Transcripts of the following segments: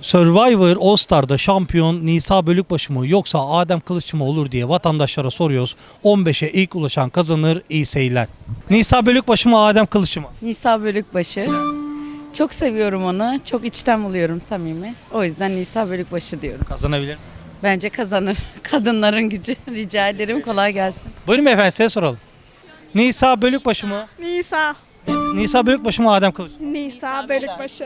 Survivor All Star'da şampiyon Nisa Bölükbaşı mı yoksa Adem Kılıççı mı olur diye vatandaşlara soruyoruz. 15'e ilk ulaşan kazanır. İyi seyirler. Nisa Bölükbaşı mı Adem Kılıççı mı? Nisa Bölükbaşı. Çok seviyorum onu. Çok içten buluyorum samimi. O yüzden Nisa Bölükbaşı diyorum. Kazanabilir mi? Bence kazanır. Kadınların gücü. Rica ederim. Kolay gelsin. Buyurun beyefendi size soralım. Nisa Bölükbaşı mı? Nisa. Nisa Bölükbaşı mı Adem Kılıççı mı? Nisa Bölükbaşı.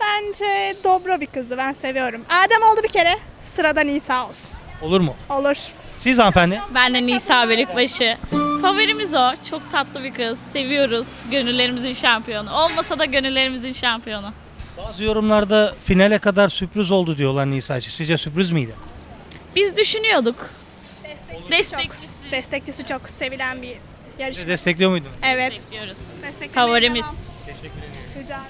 Bence dobra bir kızdı ben seviyorum. Adem oldu bir kere. Sırada Nisa olsun. Olur mu? Olur. Siz hanımefendi? Ben de Nisa Bölükbaşı. Favorimiz o. Çok tatlı bir kız. Seviyoruz. Gönüllerimizin şampiyonu. Olmasa da gönüllerimizin şampiyonu. Bazı yorumlarda finale kadar sürpriz oldu diyorlar Nisa için. Sizce sürpriz miydi? Biz düşünüyorduk. Destekçisi, Destekçisi. çok, destekçisi çok sevilen bir Siz yarışma. destekliyor muydunuz? Evet. Bekliyoruz. Desteklemeye Favorimiz. devam. Rica ederim.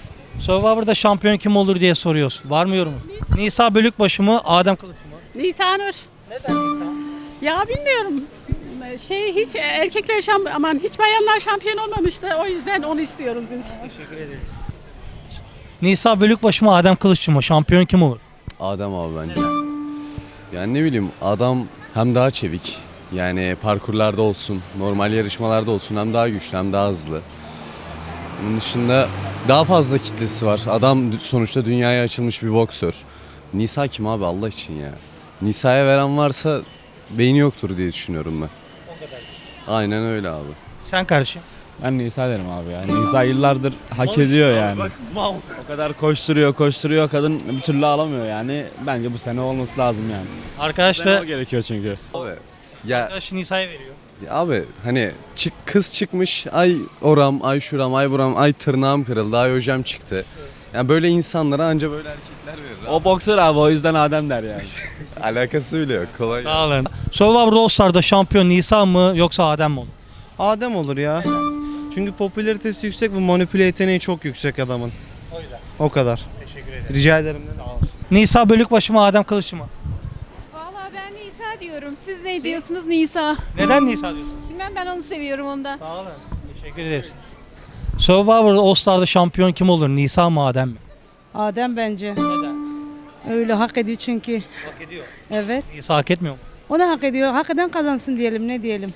Survivor'da şampiyon kim olur diye soruyoruz. Var mı yorumu? Nisa Bölükbaşı mı Adem Kılıççı mı? Nisanur. Neden Nisa? Ya bilmiyorum. Şey hiç erkekler şampiyon aman hiç bayanlar şampiyon olmamıştı. O yüzden onu istiyoruz biz. Teşekkür ederiz. Nisa Bölükbaşı mı Adem Kılıççı mı? Şampiyon kim olur? Adem abi bence. Yani ne bileyim adam hem daha çevik yani parkurlarda olsun, normal yarışmalarda olsun hem daha güçlü hem daha hızlı. Bunun dışında daha fazla kitlesi var. Adam sonuçta dünyaya açılmış bir boksör. Nisa kim abi Allah için ya? Nisa'ya veren varsa beyni yoktur diye düşünüyorum ben. Aynen öyle abi. Sen kardeşim. Ben Nisa derim abi ya. Nisa yıllardır hak ediyor yani. O kadar koşturuyor koşturuyor kadın bir türlü alamıyor yani. Bence bu sene olması lazım yani. Arkadaş Bu sene da o gerekiyor çünkü. Abi ya arkadaş Nisa'ya veriyor. Ya Abi hani çık, kız çıkmış ay oram ay şuram ay buram ay tırnağım kırıldı ay hocam çıktı. Yani böyle insanlara anca böyle erkekler verir. O boksör abi o yüzden Adem der yani. Alakası bile yok kolay. Sağ olun. Survivor All Star'da şampiyon Nisa mı yoksa Adem mi olur? Adem olur ya. Çünkü popülaritesi yüksek ve manipüle yeteneği çok yüksek adamın. O kadar. Teşekkür ederim. Rica ederim. Nisa Bölükbaşı mı Adem Kılıççı mı? Nisa diyorum. Siz ne diyorsunuz Nisa? Neden Nisa diyorsun? Bilmem ben onu seviyorum ondan. Sağ olun. Teşekkür ederiz. Survivor All Star'da şampiyon kim olur? Nisa mı Adem mi? Adem bence. Neden? Öyle hak ediyor çünkü. Hak ediyor. Evet. Nisa hak etmiyor mu? O da hak ediyor. Hak eden kazansın diyelim ne diyelim.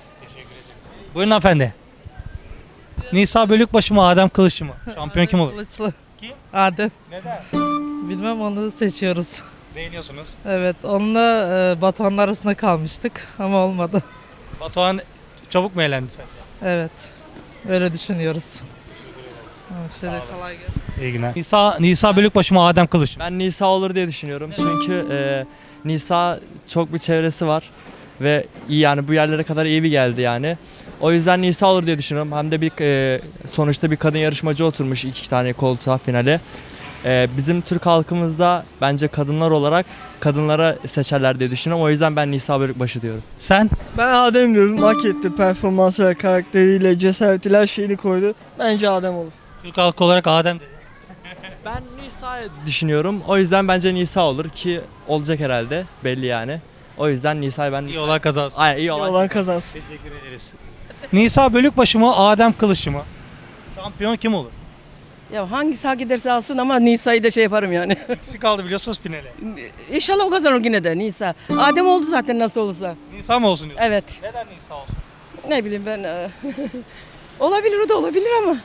Buyurun hanımefendi. Nisa Bölükbaşı mı Adem Kılıççı mı? Şampiyon kim olur? Kılıçlı. Kim? Adem. Neden? Bilmem onu seçiyoruz. Beğeniyorsunuz. Evet onunla e, Batuhan'ın arasında kalmıştık ama olmadı. Batuhan çabuk mu elendi sen? Evet. Öyle düşünüyoruz. Tamam, Şöyle kolay gelsin. İyi günler. Nisa, Nisa Bölükbaşı mı Adem Kılıççı mı? Ben Nisa olur diye düşünüyorum. Çünkü e, Nisa çok bir çevresi var ve iyi yani bu yerlere kadar iyi bir geldi yani. O yüzden Nisa olur diye düşünüyorum. Hem de bir e, sonuçta bir kadın yarışmacı oturmuş iki tane koltuğa finale. E, bizim Türk halkımızda bence kadınlar olarak kadınlara seçerler diye düşünüyorum. O yüzden ben Nisa Bölükbaşı diyorum. Sen? Ben Adem diyorum. Hak etti. Performansıyla, karakteriyle, cesaretiyle her şeyini koydu. Bence Adem olur. Türk halkı olarak Adem dedi. Ben Nisa düşünüyorum. O yüzden bence Nisa olur ki olacak herhalde belli yani. O yüzden Nisa'yı ben İyi olan kazansın. Aynen iyi İyi olan. olan kazansın. Teşekkür ederiz. Nisa Bölükbaşı mı Adem Kılıççı mı? Şampiyon kim olur? Ya hangisi hak ederse alsın ama Nisa'yı da şey yaparım yani. İkisi kaldı biliyorsunuz finale. İnşallah o kazanır yine de Nisa. Adem oldu zaten nasıl olursa. Nisa mı olsun diyorsun? Evet. Neden Nisa olsun? Ne bileyim ben. e, olabilir o da olabilir ama.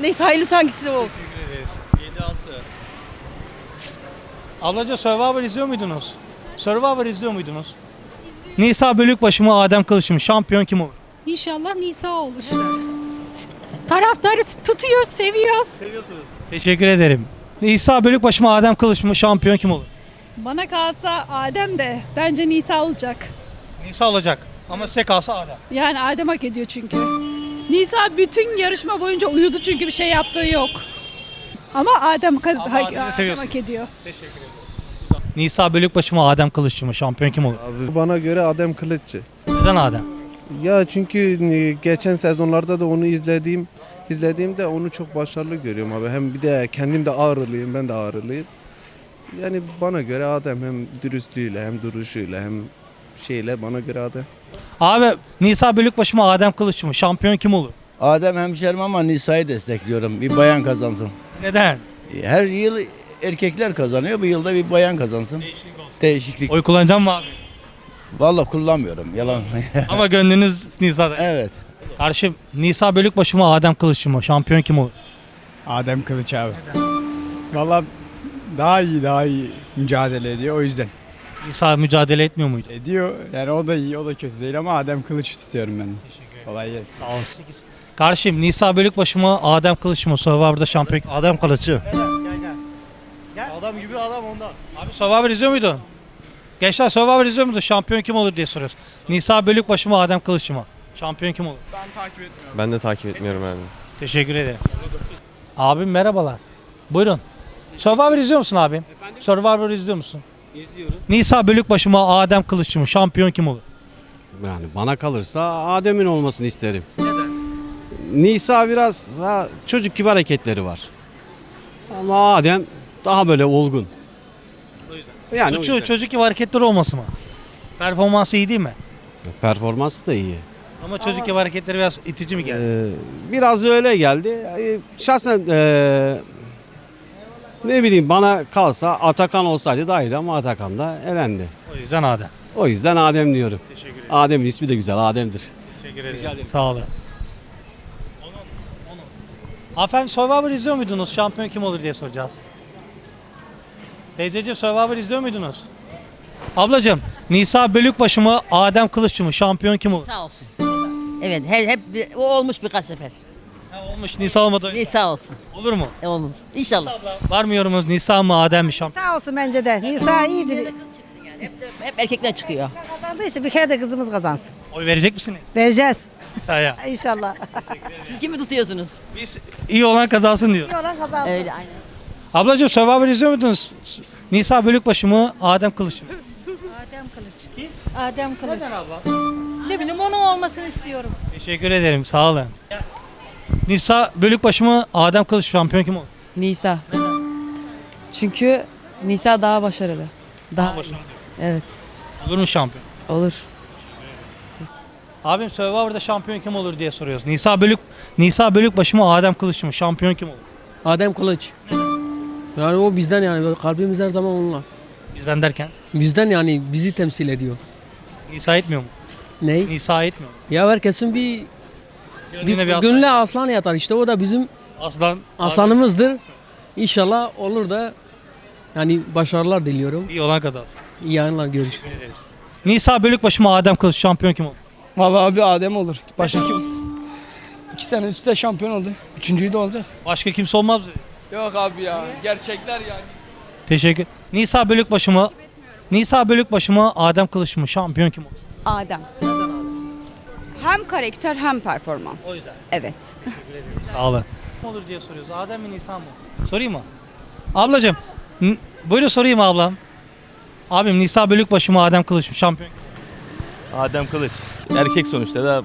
Neyse hayırlısı hangisi olsun. Teşekkür ederiz. 7-6. Ablaca Survivor izliyor muydunuz? Survivor izliyor muydunuz? Nisa Bölükbaşı mı Adem Kılıççı mı? Şampiyon kim olur? İnşallah Nisa olur. Taraftarı tutuyor, seviyoruz. Teşekkür ederim. Nisa Bölükbaşı mı Adem Kılıç mı? Şampiyon kim olur? Bana kalsa Adem de bence Nisa olacak. Nisa olacak. Ama size kalsa Adem. Yani Adem hak ediyor çünkü. Nisa bütün yarışma boyunca uyudu çünkü bir şey yaptığı yok. Ama Adem, kaz- Ama hak, Adem'i Adem seviyorsun. hak ediyor. Nisa Bölükbaşı mı Adem Kılıççı mı? Şampiyon kim olur? Abi bana göre Adem Kılıççı. Neden Adem? Ya çünkü e, geçen sezonlarda da onu izlediğim izlediğimde onu çok başarılı görüyorum abi. Hem bir de kendim de ağrılıyım, ben de ağrılıyım. Yani bana göre Adem hem dürüstlüğüyle hem duruşuyla hem şeyle bana göre Adem. Abi Nisa Bölükbaşı mı Adem Kılıççı mı? Şampiyon kim olur? Adem hemşerim ama Nisa'yı destekliyorum. Bir bayan kazansın. Neden? Her yıl erkekler kazanıyor. Bu yılda bir bayan kazansın. Değişiklik. Oy kullanacak mı abi? Vallahi kullanmıyorum. Yalan. Ama gönlünüz Nisa'da. evet. Karşı Nisa Bölükbaşı mı Adem Kılıççı mı? Şampiyon kim olur? Adem Kılıç abi. Valla daha iyi daha iyi mücadele ediyor o yüzden. Nisa mücadele etmiyor muydu? Ediyor yani o da iyi o da kötü değil ama Adem Kılıç tutuyorum ben. Kolay gelsin. Sağ olsun. Karşım Nisa Bölükbaşı mı Adem Kılıççı mı? Survivor'da şampiyon? Adem Kılıççı. Adam gibi adam ondan. Abi Survivor izliyor muydun? Gençler Survivor izliyor muydun? Şampiyon kim olur diye soruyoruz. Nisa Bölükbaşı mı Adem Kılıççı mı? Şampiyon kim olur? Ben de takip etmiyorum yani. Teşekkür ederim. Abim merhabalar. Buyurun. Survivor izliyor musun abim? Survivor izliyor musun? İzliyorum. Nisa Bölükbaşı mı Adem Kılıççı mı? Şampiyon kim olur? Yani bana kalırsa Adem'in olmasını isterim. Neden? Nisa biraz daha çocuk gibi hareketleri var. Ama Adem daha böyle olgun. Yani o Çocuk, yüzden. çocuk gibi hareketleri olması mı? Performansı iyi değil mi? performansı da iyi. Ama çocuk gibi hareketleri biraz itici mi geldi? Ee, biraz öyle geldi. Ee, Şahsen ee, ne bileyim bana kalsa Atakan olsaydı daha iyiydi ama Atakan da elendi. O yüzden Adem. O yüzden Adem diyorum. Teşekkür ederim. Adem'in ismi de güzel Adem'dir. Teşekkür ederim. Sağ olun. Hanımefendi Survivor izliyor muydunuz? Şampiyon kim olur diye soracağız. Teyzeciğim Survivor izliyor muydunuz? Ablacığım Nisa Bölükbaşı mı Adem Kılıççı mı? Şampiyon kim olur? Sağ olsun. Evet hep, hep bir- o olmuş birkaç sefer. Ha, olmuş Nisa olmadı. Nisa olsun. Olur mu? E, olur. İnşallah. Var mı yorumunuz Nisa mı Adem mi şampiyon? Sağ olsun bence de. Nisa iyidir. Hep, hep erkekler çıkıyor. Kazandığı için bir kere de kızımız kazansın. Oy verecek misiniz? Vereceğiz. Nisa'ya. İnşallah. Siz kimi tutuyorsunuz? Biz iyi olan kazansın diyor. İyi olan kazansın. Öyle aynen. Ablacığım Survivor izliyor muydunuz? Nisa Bölükbaşı mı Adem Kılıççı mı? Adem Kılıç. Adem Kılıç. Neden abla? Ne bileyim onun olmasını istiyorum. Teşekkür ederim sağ olun. Nisa Bölükbaşı mı Adem Kılıç şampiyon kim olur? Nisa. Çünkü Nisa daha başarılı. Daha Başarılı. Evet. Olur mu şampiyon? Olur. Abim Survivor'da şampiyon kim olur diye soruyoruz. Nisa Bölük Nisa Bölükbaşı mı Adem Kılıç mı? Şampiyon kim olur? Adem Kılıç. Yani o bizden yani kalbimiz her zaman onunla. Bizden derken Bizden yani bizi temsil ediyor. Nisa etmiyor mu? Ney? Nisa etmiyor mu? Ya herkesin bir, Gönlüne bir bir aslan. gönlüne aslan yatar işte o da bizim Aslan. aslanımızdır. İnşallah olur da yani başarılar diliyorum. İyi olan kazansın. İyi yayınlar görüşürüz. Nisa Bölükbaşı mı Adem Kılıç şampiyon kim olur? Vallahi abi Adem olur. Başka kim? İki sene üstte şampiyon oldu. Üçüncüyü de olacak. Başka kimse olmaz dedi. Yok abi ya. Gerçekler yani. Teşekkür. Nisa Bölükbaşı mı? Nisa Bölükbaşı mı Adem Kılıç mı? Şampiyon kim olur? Adem. Hem karakter hem performans. O yüzden. Evet. Sağ olun. Ne olur diye soruyoruz. Adem mi Nisa mı? Sorayım mı? Ablacığım. n- Buyurun sorayım ablam. Abim Nisa Bölükbaşı mı Adem Kılıç mı? Şampiyon kim? Adem Kılıç. Erkek sonuçta da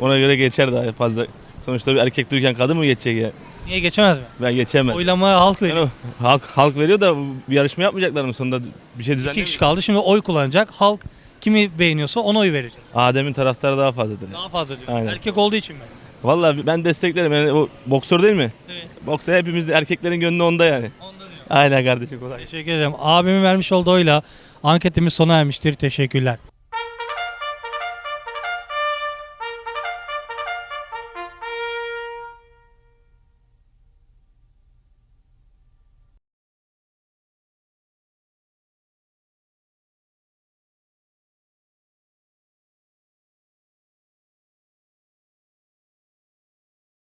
ona göre geçer daha fazla. Sonuçta bir erkek dururken kadın mı geçecek ya? Niye geçemez mi? Ben geçemem. Oylama halk veriyor. Yani halk halk veriyor da bir yarışma yapmayacaklar mı sonunda bir şey İki düzenlemiyor. kişi kaldı. Şimdi oy kullanacak. Halk kimi beğeniyorsa ona oy verecek. Adem'in taraftarı daha fazladır. Daha fazla diyor. Aynen. Erkek olduğu için mi? Vallahi ben desteklerim. Yani o boksör değil mi? Evet. Boksör hepimiz erkeklerin gönlü onda yani. Onda diyor. Aynen kardeşim kolay. Teşekkür ederim. Abimin vermiş olduğu oyla anketimiz sona ermiştir. Teşekkürler.